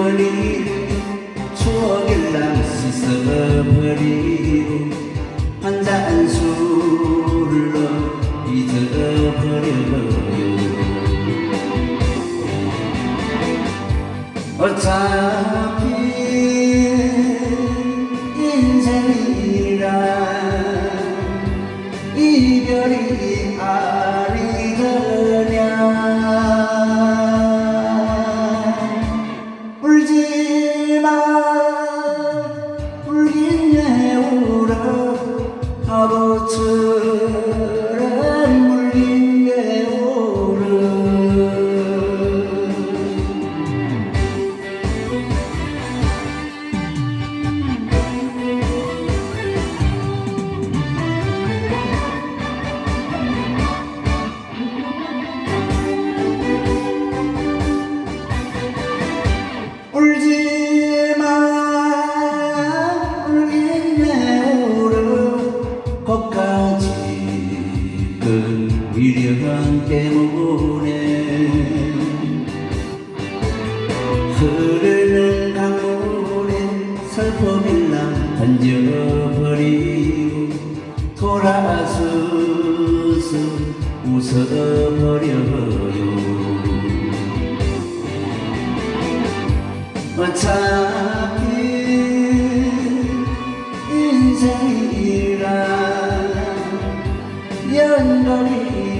버리고 추억을 다 씻어버리고 한잔 술로 잊어버려요 어차피 인생이란 이별이 ታቦት 흐르는 강물에 슬퍼빌라 던져버리고 돌아서서 웃어버려요. 어차피 인생이란 연거리